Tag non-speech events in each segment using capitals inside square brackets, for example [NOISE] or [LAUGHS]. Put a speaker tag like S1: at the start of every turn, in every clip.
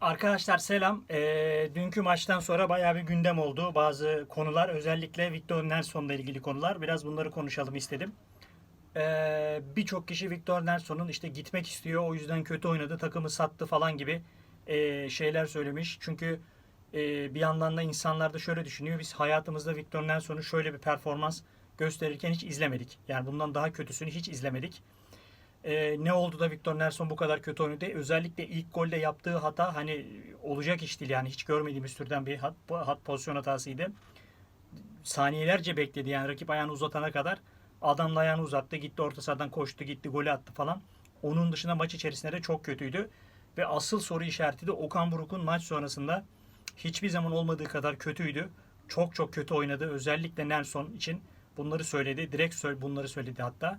S1: Arkadaşlar selam. Ee, dünkü maçtan sonra bayağı bir gündem oldu. Bazı konular özellikle Victor Nelson'la ilgili konular. Biraz bunları konuşalım istedim. Ee, Birçok kişi Victor Nelson'un işte gitmek istiyor o yüzden kötü oynadı takımı sattı falan gibi e, şeyler söylemiş. Çünkü e, bir yandan da insanlar da şöyle düşünüyor. Biz hayatımızda Victor Nelson'u şöyle bir performans gösterirken hiç izlemedik. Yani bundan daha kötüsünü hiç izlemedik. Ee, ne oldu da Victor Nelson bu kadar kötü oynadı? Özellikle ilk golde yaptığı hata hani olacak iş değil yani hiç görmediğimiz türden bir hat, hat pozisyon hatasıydı. Saniyelerce bekledi yani rakip ayağını uzatana kadar. Adam da ayağını uzattı gitti orta sahadan koştu gitti golü attı falan. Onun dışında maç içerisinde de çok kötüydü. Ve asıl soru işareti de Okan Buruk'un maç sonrasında hiçbir zaman olmadığı kadar kötüydü. Çok çok kötü oynadı. Özellikle Nelson için bunları söyledi. Direkt bunları söyledi hatta.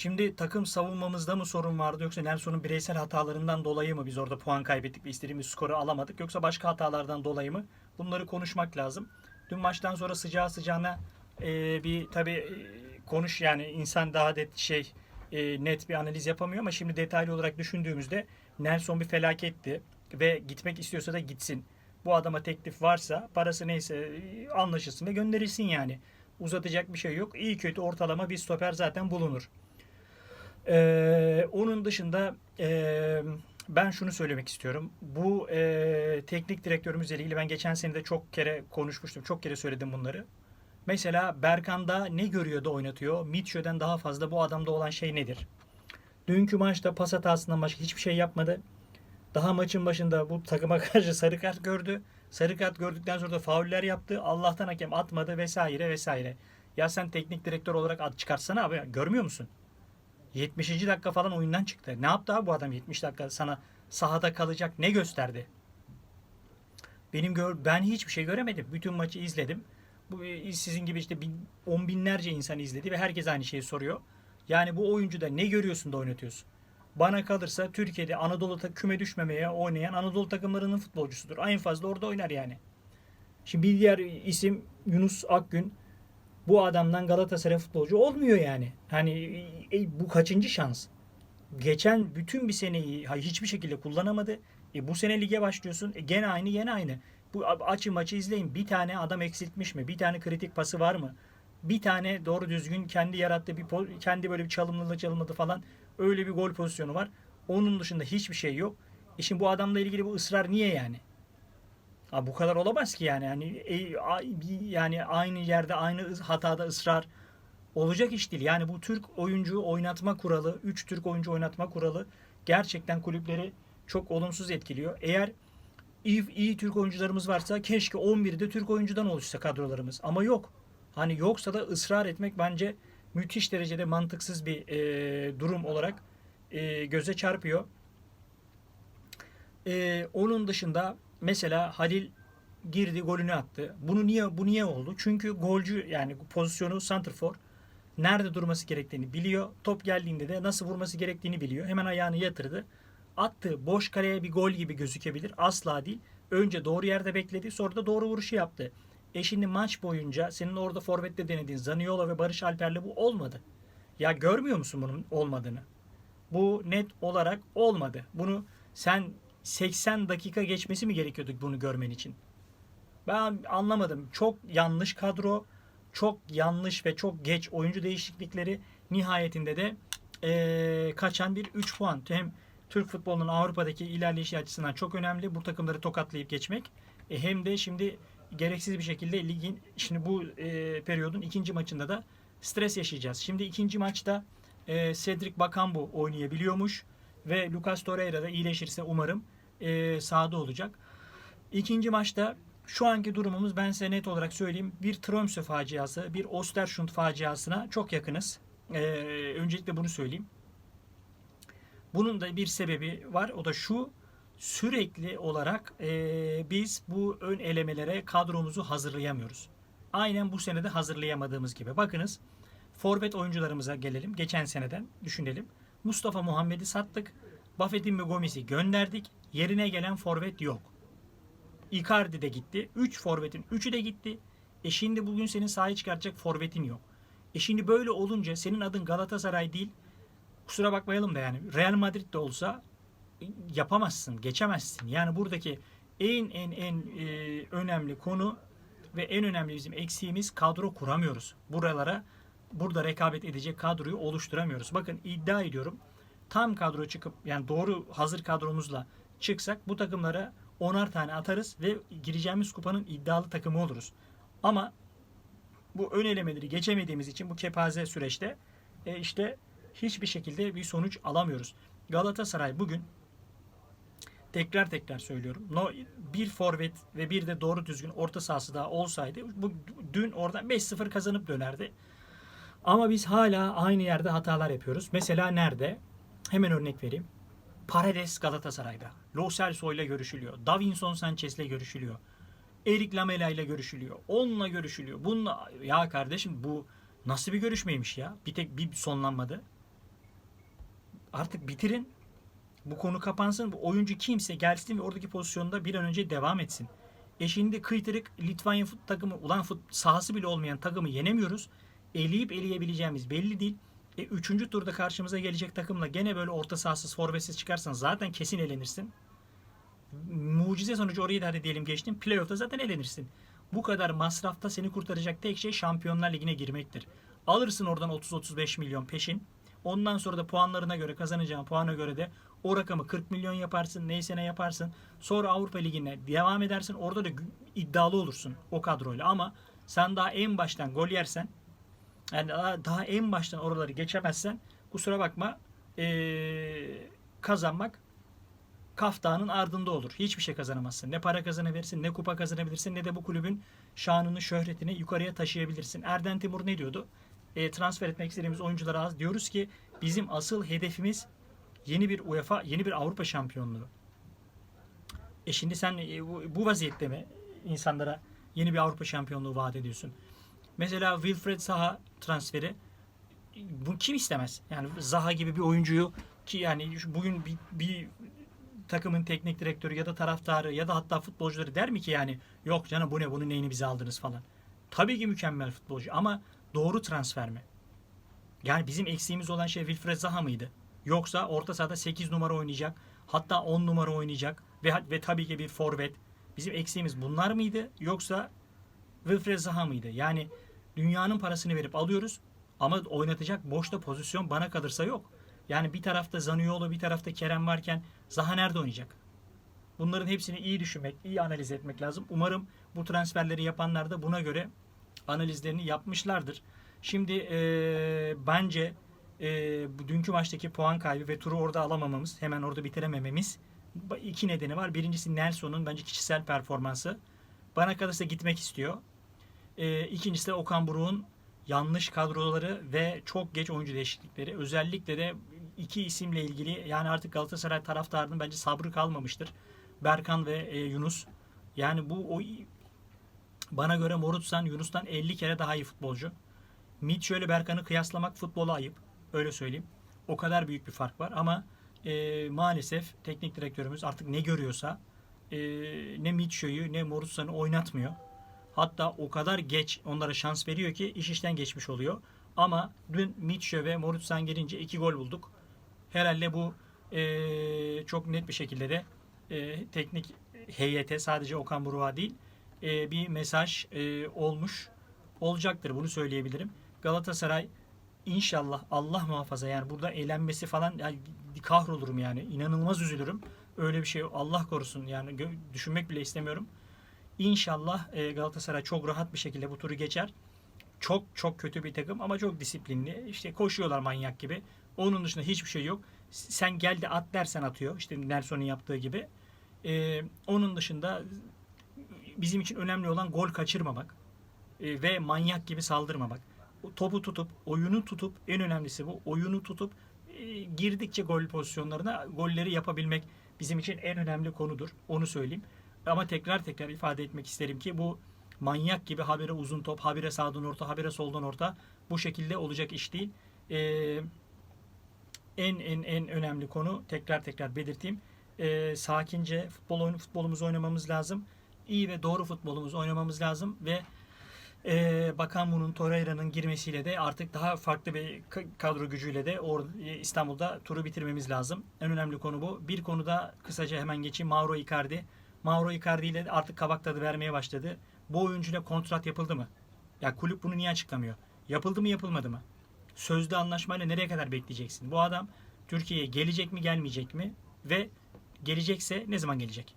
S1: Şimdi takım savunmamızda mı sorun vardı yoksa Nelson'un bireysel hatalarından dolayı mı biz orada puan kaybettik ve istediğimiz skoru alamadık yoksa başka hatalardan dolayı mı? Bunları konuşmak lazım. Dün maçtan sonra sıcağı sıcağına e, bir tabi e, konuş yani insan daha de şey e, net bir analiz yapamıyor ama şimdi detaylı olarak düşündüğümüzde Nelson bir felaketti ve gitmek istiyorsa da gitsin. Bu adama teklif varsa parası neyse e, anlaşılsın ve gönderilsin yani. Uzatacak bir şey yok. İyi kötü ortalama bir stoper zaten bulunur. Ee, onun dışında e, ben şunu söylemek istiyorum. Bu e, teknik direktörümüzle ilgili ben geçen sene de çok kere konuşmuştum. Çok kere söyledim bunları. Mesela Berkan'da ne görüyor da oynatıyor? Mitchell'den daha fazla bu adamda olan şey nedir? Dünkü maçta pas hatasından başka hiçbir şey yapmadı. Daha maçın başında bu takıma [LAUGHS] karşı sarı kart gördü. Sarı kart gördükten sonra da fauller yaptı. Allah'tan hakem atmadı vesaire vesaire. Ya sen teknik direktör olarak at çıkartsana abi. Görmüyor musun? 70. dakika falan oyundan çıktı. Ne yaptı abi bu adam 70 dakika sana sahada kalacak ne gösterdi? Benim gör ben hiçbir şey göremedim. Bütün maçı izledim. Bu e, sizin gibi işte bin, on binlerce insan izledi ve herkes aynı şeyi soruyor. Yani bu oyuncuda ne görüyorsun da oynatıyorsun? Bana kalırsa Türkiye'de Anadolu küme düşmemeye oynayan Anadolu takımlarının futbolcusudur. Aynı fazla orada oynar yani. Şimdi bir diğer isim Yunus Akgün bu adamdan Galatasaray futbolcu olmuyor yani. Hani e, bu kaçıncı şans? Geçen bütün bir seneyi hiçbir şekilde kullanamadı. E, bu sene lige başlıyorsun. E, gene aynı gene aynı. Bu açı maçı izleyin. Bir tane adam eksiltmiş mi? Bir tane kritik pası var mı? Bir tane doğru düzgün kendi yarattığı bir kendi böyle bir çalımlı çalımladı falan öyle bir gol pozisyonu var. Onun dışında hiçbir şey yok. E şimdi bu adamla ilgili bu ısrar niye yani? Ha, bu kadar olamaz ki yani. Yani e, yani aynı yerde aynı hatada ısrar olacak iş değil. Yani bu Türk oyuncu oynatma kuralı, 3 Türk oyuncu oynatma kuralı gerçekten kulüpleri çok olumsuz etkiliyor. Eğer iyi, iyi Türk oyuncularımız varsa keşke 11'i de Türk oyuncudan oluşsa kadrolarımız. Ama yok. Hani yoksa da ısrar etmek bence müthiş derecede mantıksız bir e, durum olarak e, göze çarpıyor. E, onun dışında mesela Halil girdi golünü attı. Bunu niye bu niye oldu? Çünkü golcü yani pozisyonu santrfor nerede durması gerektiğini biliyor. Top geldiğinde de nasıl vurması gerektiğini biliyor. Hemen ayağını yatırdı. Attı. Boş kaleye bir gol gibi gözükebilir. Asla değil. Önce doğru yerde bekledi. Sonra da doğru vuruşu yaptı. E şimdi maç boyunca senin orada forvette denediğin Zaniola ve Barış Alper'le bu olmadı. Ya görmüyor musun bunun olmadığını? Bu net olarak olmadı. Bunu sen 80 dakika geçmesi mi gerekiyordu bunu görmen için? Ben anlamadım. Çok yanlış kadro, çok yanlış ve çok geç oyuncu değişiklikleri nihayetinde de ee, kaçan bir 3 puan. Hem Türk futbolunun Avrupa'daki ilerleyişi açısından çok önemli. Bu takımları tokatlayıp geçmek. E, hem de şimdi gereksiz bir şekilde ligin şimdi bu e, periyodun ikinci maçında da stres yaşayacağız. Şimdi ikinci maçta e, Cedric Bakambu oynayabiliyormuş ve Lucas Torreira da iyileşirse umarım e, sahada olacak. İkinci maçta şu anki durumumuz ben size net olarak söyleyeyim. Bir Tromsø faciası, bir Ostersund faciasına çok yakınız. E, öncelikle bunu söyleyeyim. Bunun da bir sebebi var. O da şu sürekli olarak e, biz bu ön elemelere kadromuzu hazırlayamıyoruz. Aynen bu senede hazırlayamadığımız gibi. Bakınız forvet oyuncularımıza gelelim. Geçen seneden düşünelim. Mustafa Muhammed'i sattık. Buffett'in ve Gomis'i gönderdik. Yerine gelen forvet yok. Icardi de gitti. 3 forvetin 3'ü de gitti. E şimdi bugün senin sahaya çıkartacak forvetin yok. E şimdi böyle olunca senin adın Galatasaray değil. Kusura bakmayalım da yani Real Madrid de olsa yapamazsın, geçemezsin. Yani buradaki en en en e, önemli konu ve en önemli bizim eksiğimiz kadro kuramıyoruz. Buralara burada rekabet edecek kadroyu oluşturamıyoruz. Bakın iddia ediyorum tam kadro çıkıp yani doğru hazır kadromuzla çıksak bu takımlara onar tane atarız ve gireceğimiz kupanın iddialı takımı oluruz. Ama bu ön elemeleri geçemediğimiz için bu kepaze süreçte e, işte hiçbir şekilde bir sonuç alamıyoruz. Galatasaray bugün tekrar tekrar söylüyorum. No, bir forvet ve bir de doğru düzgün orta sahası daha olsaydı bu dün oradan 5-0 kazanıp dönerdi. Ama biz hala aynı yerde hatalar yapıyoruz. Mesela nerede? Hemen örnek vereyim. Paredes Galatasaray'da. Lo Celso ile görüşülüyor. Davinson Sanchez ile görüşülüyor. Erik Lamela ile görüşülüyor. Onunla görüşülüyor. Bununla ya kardeşim bu nasıl bir görüşmeymiş ya? Bir tek bir sonlanmadı. Artık bitirin. Bu konu kapansın. Bu oyuncu kimse gelsin ve oradaki pozisyonda bir an önce devam etsin. E şimdi kıytırık Litvanya fut takımı ulan fut sahası bile olmayan takımı yenemiyoruz. Eleyip eleyebileceğimiz belli değil. E, üçüncü turda karşımıza gelecek takımla gene böyle orta sahasız forvetsiz çıkarsan zaten kesin elenirsin. Mucize sonucu orayı da hadi diyelim geçtin. Playoff'ta zaten elenirsin. Bu kadar masrafta seni kurtaracak tek şey Şampiyonlar Ligi'ne girmektir. Alırsın oradan 30-35 milyon peşin. Ondan sonra da puanlarına göre kazanacağın puana göre de o rakamı 40 milyon yaparsın. Neyse ne yaparsın. Sonra Avrupa Ligi'ne devam edersin. Orada da iddialı olursun o kadroyla. Ama sen daha en baştan gol yersen yani daha, en baştan oraları geçemezsen kusura bakma ee, kazanmak kaftanın ardında olur. Hiçbir şey kazanamazsın. Ne para kazanabilirsin, ne kupa kazanabilirsin, ne de bu kulübün şanını, şöhretini yukarıya taşıyabilirsin. Erden Timur ne diyordu? E, transfer etmek istediğimiz oyunculara az. Diyoruz ki bizim asıl hedefimiz yeni bir UEFA, yeni bir Avrupa şampiyonluğu. E şimdi sen e, bu, bu vaziyette mi insanlara yeni bir Avrupa şampiyonluğu vaat ediyorsun? Mesela Wilfred Zaha transferi bu kim istemez? Yani Zaha gibi bir oyuncuyu ki yani bugün bir, bir takımın teknik direktörü ya da taraftarı ya da hatta futbolcuları der mi ki yani yok canım bu ne bunun neyini bize aldınız falan. Tabii ki mükemmel futbolcu ama doğru transfer mi? Yani bizim eksiğimiz olan şey Wilfred Zaha mıydı? Yoksa orta sahada 8 numara oynayacak, hatta 10 numara oynayacak ve ve tabii ki bir forvet. Bizim eksiğimiz bunlar mıydı? Yoksa Wilfred Zaha mıydı? Yani dünyanın parasını verip alıyoruz ama oynatacak boşta pozisyon bana kalırsa yok. Yani bir tarafta Zaniolo bir tarafta Kerem varken Zaha nerede oynayacak? Bunların hepsini iyi düşünmek, iyi analiz etmek lazım. Umarım bu transferleri yapanlar da buna göre analizlerini yapmışlardır. Şimdi e, bence e, bu dünkü maçtaki puan kaybı ve turu orada alamamamız, hemen orada bitiremememiz iki nedeni var. Birincisi Nelson'un bence kişisel performansı. Bana kalırsa gitmek istiyor. E, ikincisi de Okan Buruk'un yanlış kadroları ve çok geç oyuncu değişiklikleri. Özellikle de iki isimle ilgili yani artık Galatasaray taraftarının bence sabrı kalmamıştır. Berkan ve e, Yunus. Yani bu o bana göre Morutsan Yunus'tan 50 kere daha iyi futbolcu. Mitchell ile Berkan'ı kıyaslamak futbola ayıp. Öyle söyleyeyim. O kadar büyük bir fark var ama e, maalesef teknik direktörümüz artık ne görüyorsa e, ne Mitchell'ü ne Morutsan'ı oynatmıyor. Hatta o kadar geç onlara şans veriyor ki iş işten geçmiş oluyor. Ama dün Mitchell ve Morutsan gelince iki gol bulduk. Herhalde bu e, çok net bir şekilde de e, teknik heyete sadece Okan Buruk'a değil e, bir mesaj e, olmuş olacaktır. Bunu söyleyebilirim. Galatasaray inşallah Allah muhafaza yani burada eğlenmesi falan yani kahrolurum yani inanılmaz üzülürüm. Öyle bir şey Allah korusun yani düşünmek bile istemiyorum. İnşallah e, Galatasaray çok rahat bir şekilde bu turu geçer. Çok çok kötü bir takım ama çok disiplinli. İşte koşuyorlar manyak gibi. Onun dışında hiçbir şey yok. Sen gel de at dersen atıyor. İşte Nelson'un yaptığı gibi. E, onun dışında bizim için önemli olan gol kaçırmamak e, ve manyak gibi saldırmamak. Topu tutup, oyunu tutup, en önemlisi bu. Oyunu tutup e, girdikçe gol pozisyonlarına golleri yapabilmek bizim için en önemli konudur. Onu söyleyeyim. Ama tekrar tekrar ifade etmek isterim ki bu manyak gibi habire uzun top, habire sağdan orta, habire soldan orta bu şekilde olacak iş değil. E, en en en önemli konu tekrar tekrar belirteyim. E, sakince futbol oyunu futbolumuzu oynamamız lazım. İyi ve doğru futbolumuzu oynamamız lazım ve Ee, Bakan bunun Torreira'nın girmesiyle de artık daha farklı bir kadro gücüyle de or- e, İstanbul'da turu bitirmemiz lazım. En önemli konu bu. Bir konuda kısaca hemen geçeyim. Mauro Icardi. Mauro Icardi ile artık kabak tadı vermeye başladı. Bu oyuncuyla kontrat yapıldı mı? Ya kulüp bunu niye açıklamıyor? Yapıldı mı yapılmadı mı? Sözlü anlaşmayla nereye kadar bekleyeceksin? Bu adam Türkiye'ye gelecek mi gelmeyecek mi? Ve gelecekse ne zaman gelecek?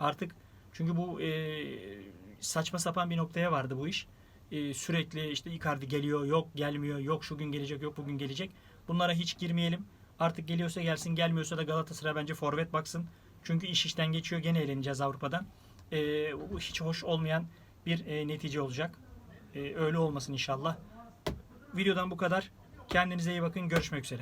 S1: Artık çünkü bu e, saçma sapan bir noktaya vardı bu iş. E, sürekli işte Icardi geliyor, yok gelmiyor, yok şu gün gelecek, yok bugün gelecek. Bunlara hiç girmeyelim. Artık geliyorsa gelsin, gelmiyorsa da Galatasaray bence forvet baksın. Çünkü iş işten geçiyor, gene eğleneceğiz Avrupa'dan. E, hiç hoş olmayan bir e, netice olacak. E, öyle olmasın inşallah. Videodan bu kadar. Kendinize iyi bakın. Görüşmek üzere.